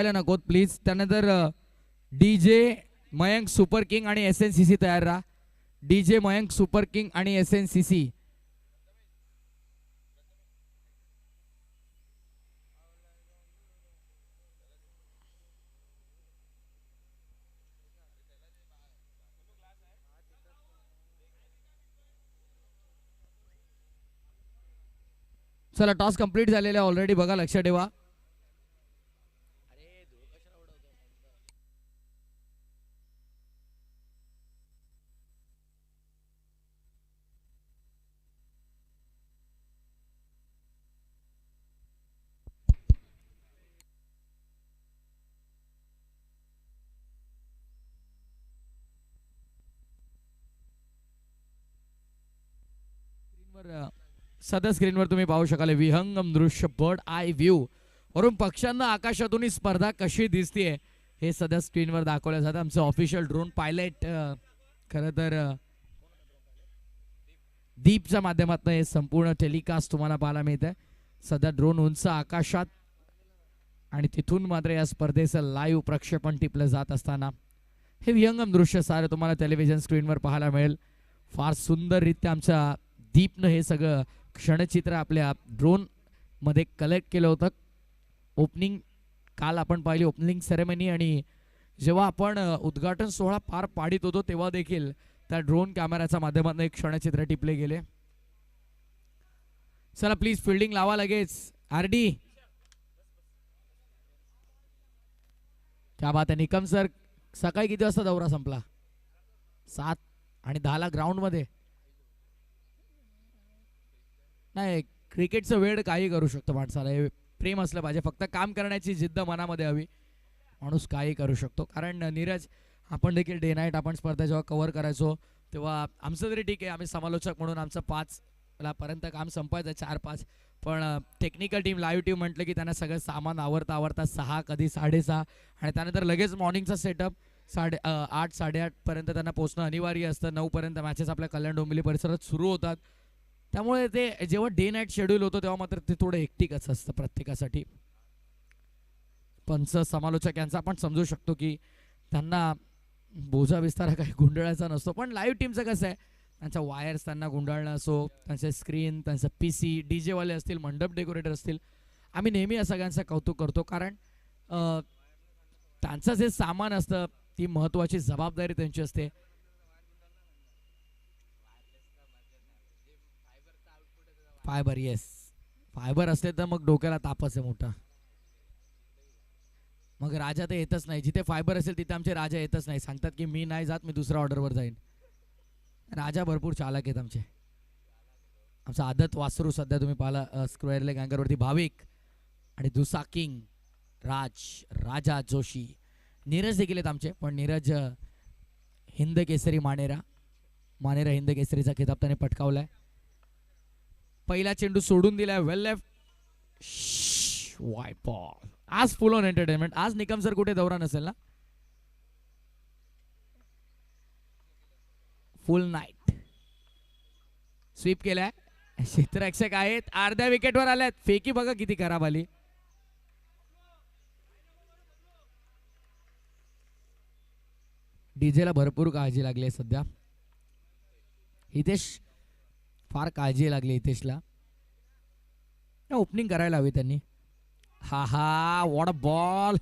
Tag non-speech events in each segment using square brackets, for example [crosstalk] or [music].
करायला नको प्लीज त्यानंतर D J Mayank super king आणि एस एन सी सी तयार राहा. D J Mayank super king आणि एस एन सी सी चला टॉस कंप्लीट झालेला ऑलरेडी बघा लक्ष ठेवा स्क्रीनवर अ, सध्या स्क्रीनवर तुम्ही पाहू शकाल विहंगम दृश्य बर्ड आय व्ह्यू वरून पक्ष्यांना आकाशातून ही स्पर्धा कशी दिसतीये हे सध्या स्क्रीनवर दाखवलं जातं. आमचं ऑफिशियल ड्रोन पायलट खरं तर दीपच्या माध्यमातून हे संपूर्ण टेलिकास्ट तुम्हाला पाहायला मिळत आहे सध्या ड्रोन उंच आकाशात आणि तिथून मात्र या स्पर्धेचं लाईव्ह प्रक्षेपण टिपलं जात असताना. हे विहंगम दृश्य सारं तुम्हाला टेलिव्हिजन स्क्रीनवर पाहायला मिळेल. फार सुंदररित्या आमच्या दीपनं हे सगळं क्षणचित्र आपल्या ड्रोनमध्ये कलेक्ट केलं होतं. ओपनिंग काल आपण पाहिली ओपनिंग सेरेमनी आणि जेव्हा आपण उद्घाटन सोहळा पार पाडित होतो तेव्हा देखील त्या ड्रोन कॅमेऱ्याच्या माध्यमातून एक क्षणचित्र टिपले गेले. चला प्लीज फिल्डिंग लावा लगेच. R D. क्या बात आहे निकम सर सकाळी किती वाजता दौरा संपला? सात आणि दहाला ग्राउंडमध्ये. नाही क्रिकेटचं वेळ काही करू शकतो माणसाला. हे प्रेम असलं पाहिजे. फक्त काम करण्याची जिद्द मनामध्ये हवी. माणूस काही करू शकतो. कारण नीरज आपण देखील डे नाईट आपण स्पर्धा जेव्हा कव्हर करायचो तेव्हा आमचं तरी ठीक आहे. आम्ही समालोचक म्हणून आमचं पाच पर्यंत काम संपायचं चार पाच. पण टेक्निकल टीम लाईव्ह टीम म्हटलं की त्यांना सगळं सामान आवरता आवरता सहा कधी साडेसहा. आणि त्यानंतर लगेच मॉर्निंगचा सेटअप साडे आठ साडेआठपर्यंत त्यांना पोचणं अनिवार्य असतं. नऊ पर्यंत मॅचेस आपल्या कल्याण डोंबिवली परिसरात सुरू होतात. त्यामुळे ते जेव्हा डे नाईट शेड्यूल होतं तेव्हा मात्र ते थोडं एकटिकच असतं प्रत्येकासाठी. पंच समालोचक यांचा आपण समजू शकतो की त्यांना बोजा विस्तारा काही गुंडाळायचा नसतो. पण लाईव्ह टीमचं कसं आहे त्यांच्या वायर्स त्यांना गुंडाळणं असो त्यांचे स्क्रीन त्यांचं पी सी डी जेवाले असतील मंडप डेकोरेटर असतील आम्ही नेहमी या सगळ्यांचं कौतुक करतो. कारण अं, त्यांचं जे सामान असतं ती महत्त्वाची जबाबदारी त्यांची असते. फायबर येस फायबर असले तर मग डोक्याला तापच आहे मोठा. मग राजा तर येतच नाही. जिथे फायबर असेल तिथे आमचे राजा येतच नाही. सांगतात की मी नाही जात मी दुसऱ्या ऑर्डरवर जाईन. राजा भरपूर चालक आहेत आमचे. आमचा आदत वासरू सध्या तुम्ही पाहिला स्क्वेअर लेग अँगरवरती भाविक आणि दुसा किंग राज राजा जोशी. नीरज देखील आहेत आमचे पण नीरज हिंद केसरी मानेरा. मानेरा हिंद केसरीचा खिताब त्याने पटकावलाय. पहिला चेंडू सोडून दिलाय. Well left wide ball. आज फुल ऑन एंटरटेनमेंट आज निकम सर कुठे दौरा नसेल ना? फुल नाईट स्वीप केलाय. क्षेत्ररक्षक आहेत. अर्ध्या विकेटवर आल्यात. फेकी बघा किती खराब आली. डीजेला भरपूर काळजी लागली आहे सध्या. हितेश फार काळजी लागली हितेशला. ओपनिंग करायला हवी त्यांनी. हा हा वॉट अ बॉल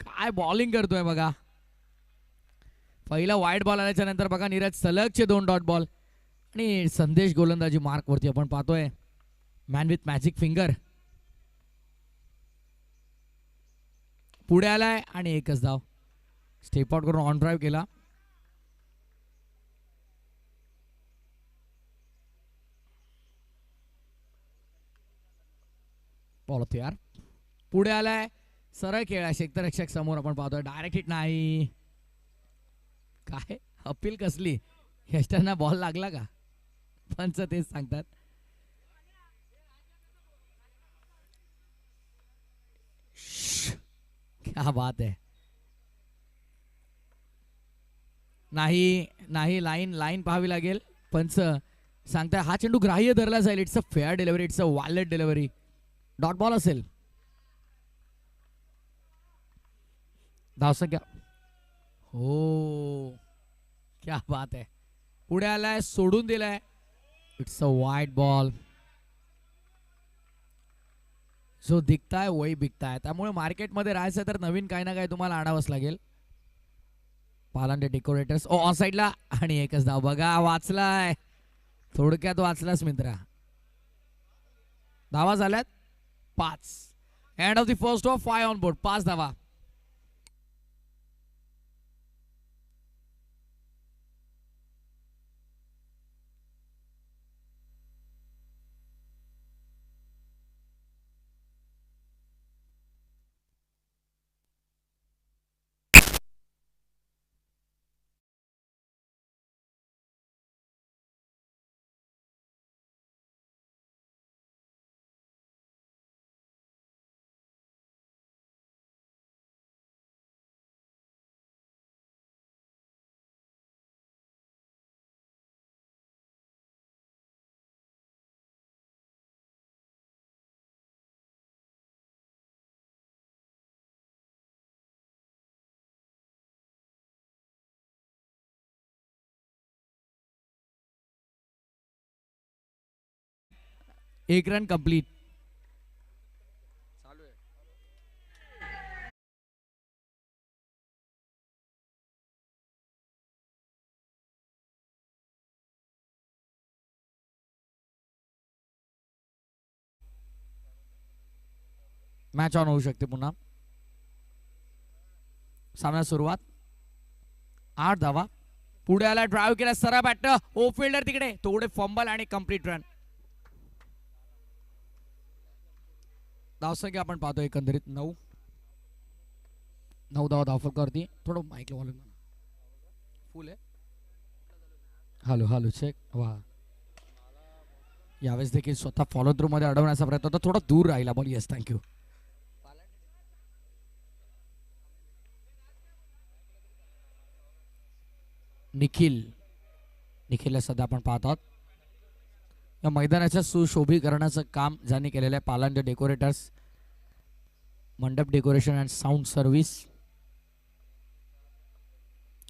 काय बॉलिंग करतोय बघा. पहिला वाईट बॉल आल्याच्यानंतर बघा नीरज सलगचे दोन डॉट बॉल आणि संदेश गोलंदाजी मार्क वरती आपण पाहतोय. मॅन विथ मॅजिक फिंगर पुढे आलाय आणि एकच धाव. स्टेप आउट करून ऑन ड्राईव्ह केला. पॉल होतो यार पुढे आलाय सरळ आहे क्षेत्ररक्षक समोर आपण पाहतोय. डायरेक्ट हिट नाही. काय? अपील कसली? यष्टांना बॉल लागला का? पंच तेच सांगतात. क्या बात आहे नाही नाही लाईन लाईन पाहावी लागेल. पंच सांगताय हा चेंडू ग्राह्य धरला जाईल. It's a fair delivery it's a valid delivery dot ball असेल. धावसंख्या. हो. क्या बात आहे पुढे आलाय सोडून दिलाय. इट्स अ वाईट बॉल जो दिखताय वही बिकताय. त्यामुळे मार्केटमध्ये राहायचं तर नवीन काही ना काही तुम्हाला आणावंच लागेल. पालांडे डेकोरेटर्स ओ ऑन साईडला आणि एकच धाव. बघा वाचलाय. थोडक्यात वाचलास मित्रा. धावा झाल्यात? पाच end of the first of five on board पाच धावा एक रन कंप्लीट मॅच ऑन होऊ शकते पुन्हा. सामना सुरुवात. आठ धावा. पुढे आला ड्राईव्ह केला सरळ बॅट ओ फिल्डर तिकडे. थोडे फंबल आणि कंप्लीट रन धावसंख्या आपण पाहतो एकंदरीत नऊ. नऊ धावा धावफलकावरती थोडं माईक वॉल्यूम फुल आहे. हॅलो हॅलो चेक वा. यावेळेस देखील स्वतः फॉलो थ्रू मध्ये अडवण्याचा प्रयत्न होता. थोडा दूर राहिला ball. Yes thank you Nikhil. निखिलला सध्या आपण पाहतात. या मैदानाच्या सुशोभीकरणाचं काम ज्यांनी केलेलं आहे पालांड डेकोरेटर्स मंडप डेकोरेशन अँड साऊंड सर्व्हिस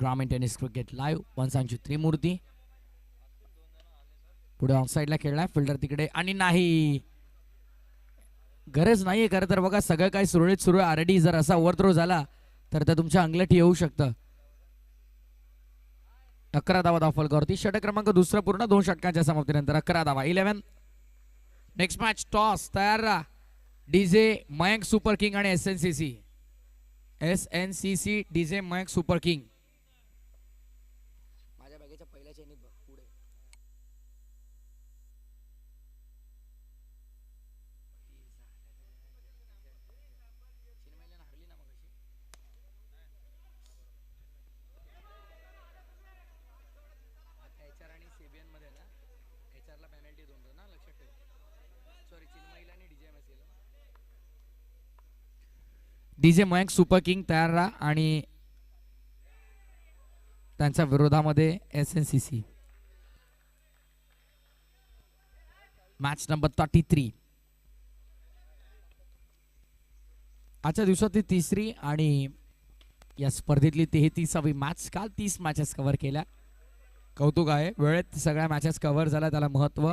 ग्रामीण टेनिस क्रिकेट लाईव्ह वंसांची त्रिमूर्ती. पुढे ऑनसाईडला खेळलाय फिल्डर तिकडे. आणि नाही. गरज नाहीये खरं तर बघा सगळं काही सुरळीत सुरू आहे. जर असा ओव्हरथ्रो झाला तर ते तुमच्या अंगलटी येऊ शकतं. अकरा धावा धावफलकावरती षटक क्रमांक दुसरा पूर्ण. दोन षटकांच्या समाप्तीनंतर अकरा धावा. इलेव्हन नेक्स्ट मॅच टॉस तयार राहा. D J Mayank super king आणि S N C C S N C C D J Mayank super king माझ्या बॅगेच्या पहिल्या चेनीत बघ पुढे एच आर आणि सीबीएनमध्ये ना एच आर ला पेनल्टी दोन ना लक्षात ठेव सॉरी चिन्मईला आणि D J M D J Mayank super king तयार राहा आणि त्यांच्या विरोधामध्ये S N C C match number thirty three आजच्या दिवसातली तिसरी आणि या स्पर्धेतली तेहतीसावी मॅच काल तीस मॅचेस कव्हर केल्या. कौतुक आहे. वेळेत सगळ्या मॅचेस कव्हर झाल्या. त्याला महत्त्व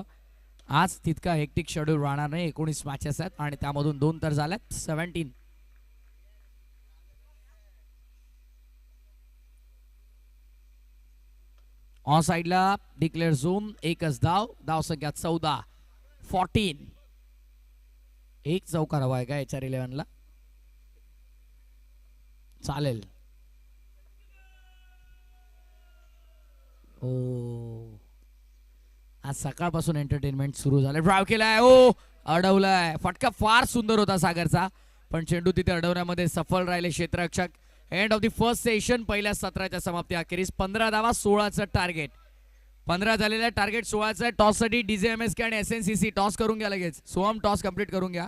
आज तितका हेक्टिक शेड्यूल राहणार नाही. एकोणीस मॅचेस आहेत आणि त्यामधून दोन तर झाल्यात. सेव्हन्टीन ऑन साईडला डिक्लेअर झोन एकच धाव धाव संख्या चौदा. फॉर्टीन एक चौकार हवा आहे का एच आर इलेव्हनला चालेल. ओ. आज सकाळपासून एंटरटेनमेंट सुरू झालं ड्राव केलाय. ओ अडवलाय. फटका फार सुंदर होता सागरचा. पण चेंडू तिथे अडवण्यामध्ये सफल राहिले क्षेत्ररक्षक. End of the first session पहिल्या सत्राच्या समाप्ती अखेरीस. पंधरा धावा सोळाचं टार्गेट पंधरा झालेल्या टार्गेट सोळाचं टॉससाठी D J M S K आणि S N C C toss करून घ्या लगेच. सोहम टॉस कंप्लीट करून घ्या.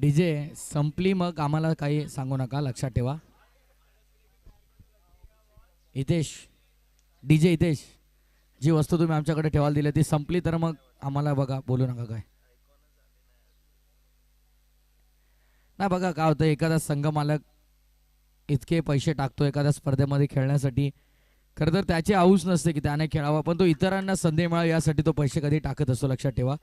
डीजे संपली मग आम्हाला काही सांगू नका लक्षात ठेवा. हितेश डीजे हितेश जी वस्तू तुम्ही आमच्याकडे ठेवायला दिली ती संपली तर मग आम्हाला बघा बोलू नका काय. ना बघा काय होतं एखादा संघ मालक इतके पैसे टाकतो एखाद्या स्पर्धेमध्ये खेळण्यासाठी खरं तर त्याची आऊस नसते की त्याने खेळावा पण तो इतरांना संधी मिळावी यासाठी तो पैसे कधी टाकत असतो लक्षात ठेवा.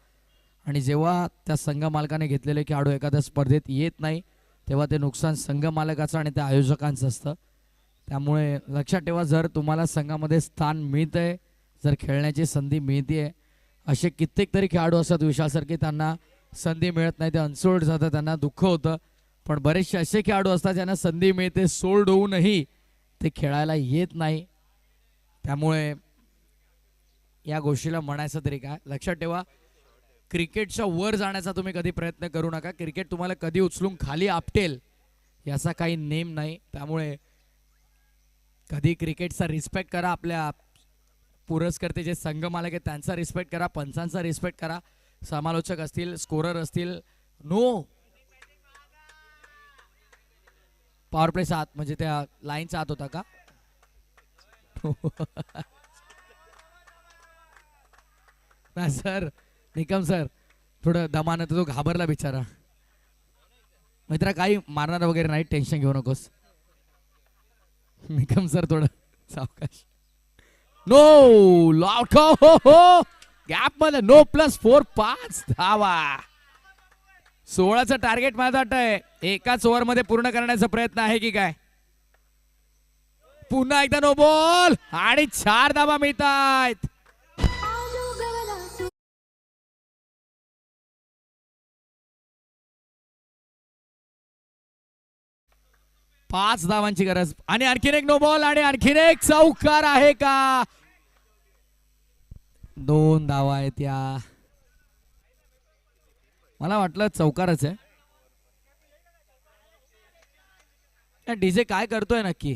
आणि जेव्हा त्या संघ मालकाने घेतलेले खेळाडू एखाद्या स्पर्धेत येत नाही तेव्हा ते नुकसान संघ मालकाचं आणि त्या आयोजकांचं असतं. त्यामुळे लक्षात ठेवा जर तुम्हाला संघामध्ये स्थान मिळतंय जर खेळण्याची संधी मिळते असे कित्येक तरी खेळाडू असतात विशालसारखे त्यांना संधी मिळत नाही ते अनसोल्ड जातं त्यांना दुःख होतं. पण बरेचसे असे खेळाडू असतात ज्यांना संधी मिळते सोल्ड होऊनही ते खेळायला येत नाही. त्यामुळे या गोष्टीला म्हणायचं तरी काय? लक्षात ठेवा क्रिकेटच्या वर जाण्याचा तुम्ही कधी प्रयत्न करू नका. क्रिकेट तुम्हाला कधी उचलून खाली आपटेल याचा काही नेम नाही. त्यामुळे कधी क्रिकेटचा रिस्पेक्ट करा आपल्या पुरस्कर्ते जे संघ मालक आहेत त्यांचा रिस्पेक्ट करा पंचांचा रिस्पेक्ट करा. समालोचक असतील स्कोरर असतील. नो पॉवर प्ले आत म्हणजे त्या लाईनचा आत होता का? [laughs] सर निकम सर थोडं दमानं तर तो घाबरला बिचारा. मित्रा काही मारणार वगैरे नाही टेन्शन घेऊ नकोस. निकम सर थोडं सावकाश. नो लॉक हो हो गॅपमध्ये नो प्लस फोर पाच धावा. सोळाचं टार्गेट माझं वाटतंय एकाच ओव्हरमध्ये पूर्ण करण्याचा प्रयत्न आहे की काय? पुन्हा एकदा नो बॉल आणि चार धावा मिळतायत. पाच धावांची गरज. आणि आणखीन एक नो बॉल आणि आणखीन एक चौकार आहे का? दोन धावा आहेत या. मला वाटलं चौकारच आहे. डीजे काय करतोय नक्की?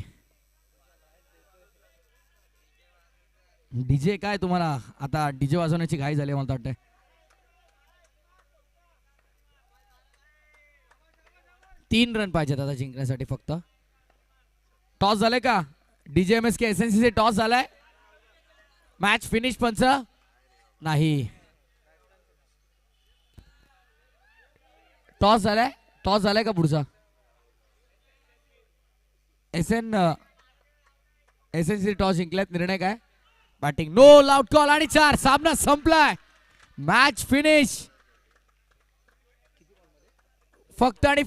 डीजे काय तुम्हाला? आता डीजे वाजवण्याची घाई झाली मला वाटतंय. तीन रन पाहिजेत आता जिंकण्यासाठी फक्त. टॉस झालाय का? D J M S K S N C toss झालाय. मॅच फिनिश पंच. नाही. टॉस झालाय. टॉस झालाय का पुढचा? S N S N C toss जिंकल्यात निर्णय काय? बॅटिंग नो लाउट कॉल आणि चार. सामना संपलाय. मॅच फिनिश फक्त आणि